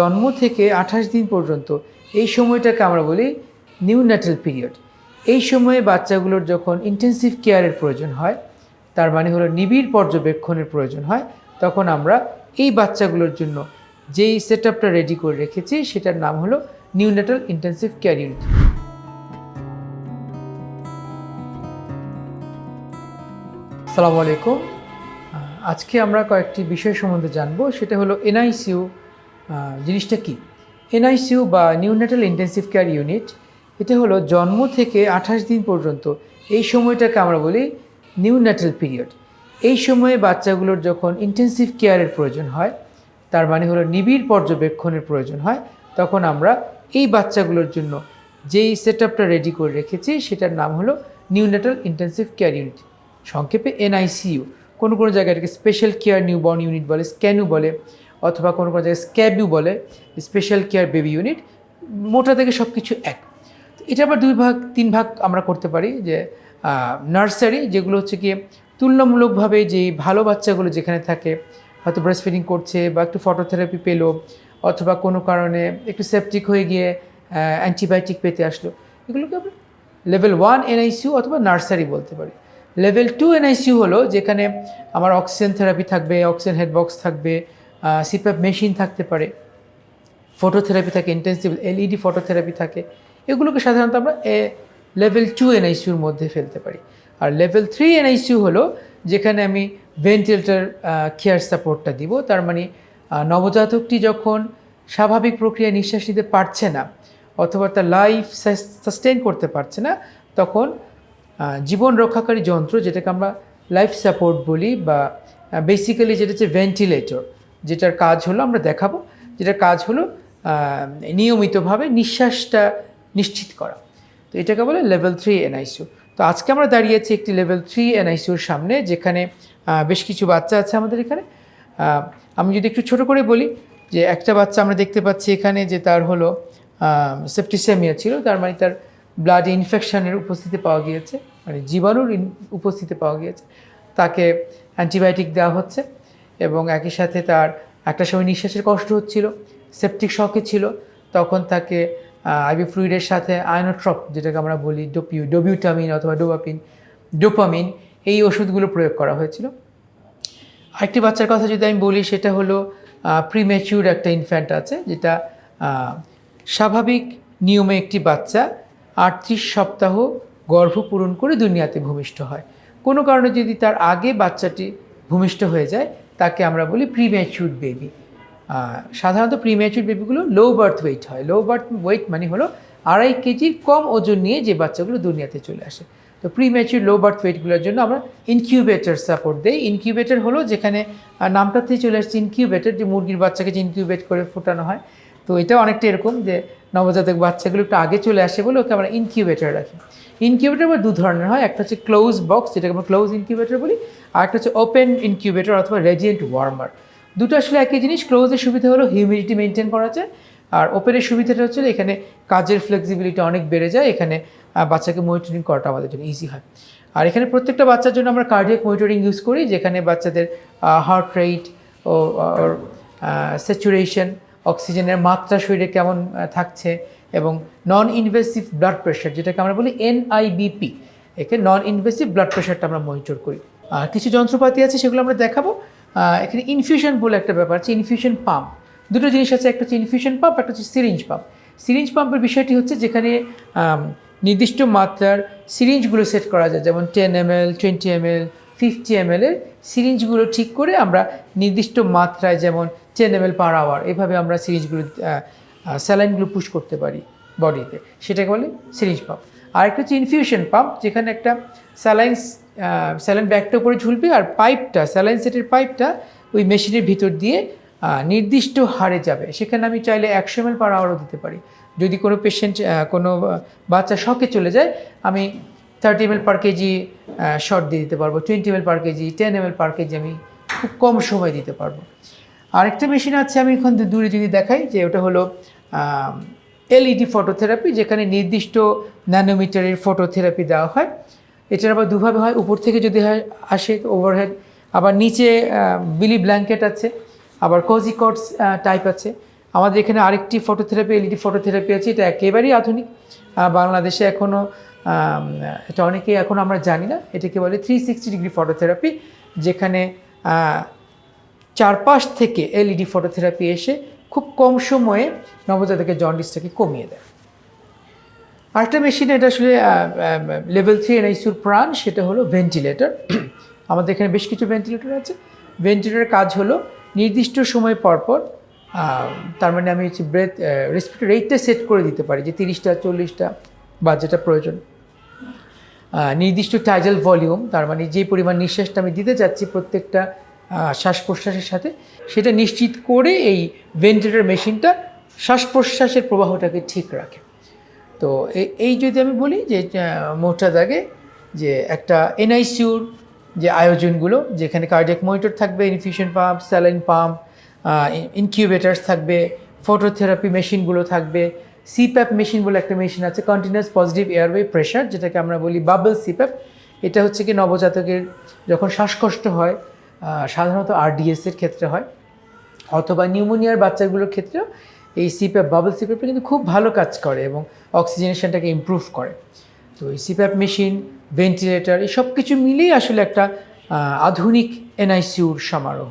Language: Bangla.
জন্ম থেকে আঠাশ দিন পর্যন্ত এই সময়টাকে আমরা বলি নিউ ন্যাটাল পিরিয়ড এই সময়ে বাচ্চাগুলোর যখন ইন্টেন্সিভ কেয়ারের প্রয়োজন হয়, তার মানে হলো নিবিড় পর্যবেক্ষণের প্রয়োজন হয়, তখন আমরা এই বাচ্চাগুলোর জন্য যেই সেট আপটা রেডি করে রেখেছি, সেটার নাম হলো neonatal intensive care unit আসসালামু আলাইকুম আজকে আমরা কয়েকটি বিষয় সম্বন্ধে জানব, সেটা হলো এনআইসিউ জিনিসটা কি? এনআইসিউ বা নিউনেটাল ইন্টেন্সিভ কেয়ার ইউনিট এটা হলো জন্ম থেকে আঠাশ দিন পর্যন্ত, এই সময়টাকে আমরা বলি নিউনেটাল পিরিয়ড এই সময়ে বাচ্চাগুলোর যখন ইন্টেন্সিভ কেয়ারের প্রয়োজন হয়, তার মানে হলো নিবিড় পর্যবেক্ষণের প্রয়োজন হয়, তখন আমরা এই বাচ্চাগুলোর জন্য যেই সেট আপটা রেডি করে রেখেছি, সেটার নাম হলো নিউনেটাল ইন্টেন্সিভ কেয়ার ইউনিট সংক্ষেপে এনআইসিইউ কোনো কোনো জায়গায় এটাকে স্পেশাল কেয়ার নিউবর্ন ইউনিট বলে, স্ক্যানু বলে অথবা কোনো কোনো জায়গায় স্ক্যাবিউ বলে স্পেশাল কেয়ার বেবি ইউনিট মোটা থেকে সব কিছু এক এটা আবার দুই ভাগ, তিন ভাগ আমরা করতে পারি যে নার্সারি যেগুলো হচ্ছে কি তুলনামূলকভাবে যে ভালো বাচ্চাগুলো যেখানে থাকে, হয়তো ব্রেস্ট ফিডিং করছে বা একটু ফটোথেরাপি পেল, অথবা কোনো কারণে একটু সেপটিক হয়ে গিয়ে অ্যান্টিবায়োটিক পেতে আসলো, এগুলোকে আমরা লেভেল ওয়ান এনআইসিউ অথবা নার্সারি বলতে পারি। লেভেল টু এনআইসিউ হলো যেখানে আমার অক্সিজেন থেরাপি থাকবে অক্সিজেন হেডবক্স থাকবে সিপ্যাপ মেশিন থাকতে পারে ফটোথেরাপি থাকে ইন্টেন্সিভ এলইডি ফটোথেরাপি থাকে, এগুলোকে সাধারণত আমরা এ লেভেল টু এনআইসিউর মধ্যে ফেলতে পারি। আর লেভেল থ্রি এনআইসিউ হলো যেখানে আমি ভেন্টিলেটার কেয়ার সাপোর্টটা দিব, তার মানে নবজাতকটি যখন স্বাভাবিক প্রক্রিয়ায় নিঃশ্বাস নিতে পারছে না অথবা তার লাইফ সাস্টেন করতে পারছে না, তখন জীবন রক্ষাকারী যন্ত্র যেটাকে আমরা লাইফ সাপোর্ট বলি বা বেসিক্যালি যেটা হচ্ছে ভেন্টিলেটর যেটার কাজ হলো, আমরা দেখাবো, যেটার কাজ হলো নিয়মিতভাবে নিঃশ্বাসটা নিশ্চিত করা। তো এটাকে বলে লেভেল থ্রি এনআইসিউ তো আজকে আমরা দাঁড়িয়ে আছি একটি লেভেল থ্রি এনআইসিউর সামনে, যেখানে বেশ কিছু বাচ্চা আছে আমাদের এখানে। আমি যদি একটু ছোট করে বলি, যে একটা বাচ্চা আমরা দেখতে পাচ্ছি এখানে, যে তার হলো সেপ্টিসেমিয়া ছিল, তার মানে তার ব্লাড ইনফেকশনের উপস্থিতি পাওয়া গিয়েছে মানে জীবাণুর উপস্থিতি পাওয়া গিয়েছে। তাকে অ্যান্টিবায়োটিক দেওয়া হচ্ছে। এবং একই সাথে তার একটা সময় নিঃশ্বাসের কষ্ট হচ্ছিল সেপটিক শকে ছিল, তখন তাকে আইবি ফ্লুইডের সাথে আয়নোট্রপ যেটাকে আমরা বলি ডোপিউ ডোবিউটামিন অথবা ডোবাপিন ডোপামিন এই ওষুধগুলো প্রয়োগ করা হয়েছিল। আরেকটি বাচ্চার কথা যদি আমি বলি, সেটা হলো প্রিম্যাচিউর একটা ইনফ্যান্ট আছে, যেটা স্বাভাবিক নিয়মে একটি বাচ্চা আটত্রিশ সপ্তাহ গর্ভ পূরণ করে দুনিয়াতে ভূমিষ্ঠ হয়। কোনো কারণে যদি তার আগে বাচ্চাটি ভূমিষ্ঠ হয়ে যায় তাকে আমরা বলি প্রিম্যাচিউর বেবি সাধারণত প্রিম্যাচিউর বেবিগুলো লো বার্থ ওয়েট হয়। লো বার্থ ওয়েট মানে হলো আড়াই কেজির কম ওজন নিয়ে যে বাচ্চাগুলো দুনিয়াতে চলে আসে। তো প্রিম্যাচিউর লো বার্থ ওয়েটগুলোর জন্য আমরা ইনকিউবেটর সাপোর্ট দেই। ইনকিউবেটর হলো যেখানে নামটাতেই চলে আসছে ইনকিউবেটর যে মুরগির বাচ্চাকে যে ইনকিউবেট করে ফোটানো হয়। তো এটা অনেকটা এরকম যে নবজাতক বাচ্চাগুলো একটু আগে চলে আসে বলে ওকে আমরা ইনকিউবেটর রাখি। ইনকিউবেটর আবার দু ধরনের হয়, একটা হচ্ছে ক্লোজ বক্স যেটাকে আমরা ক্লোজ ইনকিউবেটর বলি, আর একটা হচ্ছে ওপেন ইনকিউবেটর অথবা রেজিয়েন্ট ওয়ার্মার দুটো আসলে একই জিনিস ক্লোজের সুবিধা হলো হিউমিডিটি মেনটেন করা যায়, আর ওপেনের সুবিধাটা হচ্ছে এখানে কাজের ফ্লেক্সিবিলিটি অনেক বেড়ে যায়, এখানে বাচ্চাকে মনিটরিং করাটা আমাদের জন্য ইজি হয়। আর এখানে প্রত্যেকটা বাচ্চার জন্য আমরা কার্ডিয়াক মনিটরিং ইউজ করি, যেখানে বাচ্চাদের হার্ট রেট ও স্যাচুরেশন অক্সিজেনের মাত্রা শরীরে কেমন থাকছে এবং নন ইনভেসিভ ব্লাড প্রেশার যেটাকে আমরা বলি এনআইবিপি একে নন ইনভেসিভ ব্লাড প্রেশারটা আমরা মনিটর করি। আর কিছু যন্ত্রপাতি আছে, সেগুলো আমরা দেখাবো। এখানে ইনফিউশন বলে একটা ব্যাপার আছে ইনফিউশন পাম্প দুটো জিনিস আছে, একটা হচ্ছে ইনফিউশন পাম্প একটা হচ্ছে সিরিঞ্জ পাম্প সিরিঞ্জ পাম্পের বিষয়টি হচ্ছে যেখানে নির্দিষ্ট মাত্রার সিরিঞ্জগুলো সেট করা যায়, যেমন ten M L twenty M L fifty M এর সিরিঞ্জগুলো ঠিক করে আমরা নির্দিষ্ট মাত্রায় যেমন টেন এম পার আওয়ার এভাবে আমরা সিরিঞ্জগুলো স্যালাইনগুলো পুশ করতে পারি বডিতে সেটাকে বলে সিরিঞ্জ পাম্প আরেকটা হচ্ছে ইনফিউশন পাম্প যেখানে একটা স্যালাইন স্যালাইন ব্যাগটা উপরে ঝুলবে আর পাইপটা স্যালাইন সেটের পাইপটা ওই মেশিনের ভিতর দিয়ে নির্দিষ্ট হারে যাবে। সেখানে আমি চাইলে একশো এম পার আওয়ারও দিতে পারি। যদি কোনো পেশেন্ট কোনো বাচ্চা শখে চলে যায়, আমি thirty M per KG shot দিয়ে দিতে পারব। Twenty M per KG ten M L per KG আমি খুব কম সময় দিতে পারব। আরেকটা মেশিন আছে, আমি এখন দূরে যদি দেখাই, যে ওটা হলো এলইডি ফটোথেরাপি যেখানে নির্দিষ্ট ন্যানোমিটারের ফটোথেরাপি দেওয়া হয়। এটার আবার দুভাবে হয়, উপর থেকে যদি হয়, আসে ওভারহেড আবার নিচে বিলি ব্ল্যাঙ্কেট আছে, আবার কোজিকটস টাইপ আছে। আমাদের এখানে আরেকটি ফটোথেরাপি এলইডি ফটোথেরাপি আছে, এটা একেবারেই আধুনিক। বাংলাদেশে এখনও এটা অনেকেই এখন আমরা জানি না। এটাকে বলে থ্রি সিক্সটি ডিগ্রি ফটোথেরাপি যেখানে চারপাশ থেকে এলইডি ফটোথেরাপি এসে খুব কম সময়ে নবজাতকের জন্ডিসটাকে কমিয়ে দেয়। আরেকটা মেশিন এটা আসলে লেভেল থ্রি এনআইসিউর প্রাণ, সেটা হলো ভেন্টিলেটর আমাদের এখানে বেশ কিছু ভেন্টিলেটর আছে। ভেন্টিলেটরের কাজ হলো নির্দিষ্ট সময় পর পর তার মানে আমি হচ্ছে ব্রেথ রেসপিরেটর রেটটা সেট করে দিতে পারি যে তিরিশটা, চল্লিশটা বা যেটা প্রয়োজন। নির্দিষ্ট টাইজাল ভলিউম তার মানে যে পরিমাণ নিঃশ্বাসটা আমি দিতে চাচ্ছি প্রত্যেকটা শ্বাস প্রশ্বাসের সাথে, সেটা নিশ্চিত করে এই ভেন্টিলেটর মেশিনটা শ্বাস প্রশ্বাসের প্রবাহটাকে ঠিক রাখে। তো এই যদি আমি বলি যে মোটা দাগে যে একটা এনআইসিউর যে আয়োজনগুলো, যেখানে কার্ডিয়াক মনিটর থাকবে infusion pump saline pump incubators থাকবে ফটোথেরাপি মেশিনগুলো থাকবে সিপ্যাপ মেশিন বলে একটা মেশিন আছে কন্টিনিউয়াস পজিটিভ এয়ারওয়ে প্রেশার যেটাকে আমরা বলি বাবল সিপ্যাপ এটা হচ্ছে কি নবজাতকের যখন শ্বাসকষ্ট হয় সাধারণত আরডিএস এর ক্ষেত্রে হয়, অথবা নিউমোনিয়ার বাচ্চাগুলোর ক্ষেত্রেও এই সিপ্যাপ বাবল সিপ্যাপটা কিন্তু খুব ভালো কাজ করে এবং অক্সিজেনেশনটাকে ইমপ্রুভ করে। তো এই সিপ্যাপ মেশিন ভেন্টিলেটর এই সব কিছু মিলেই আসলে একটা আধুনিক এনআইসিউর সমারোহ।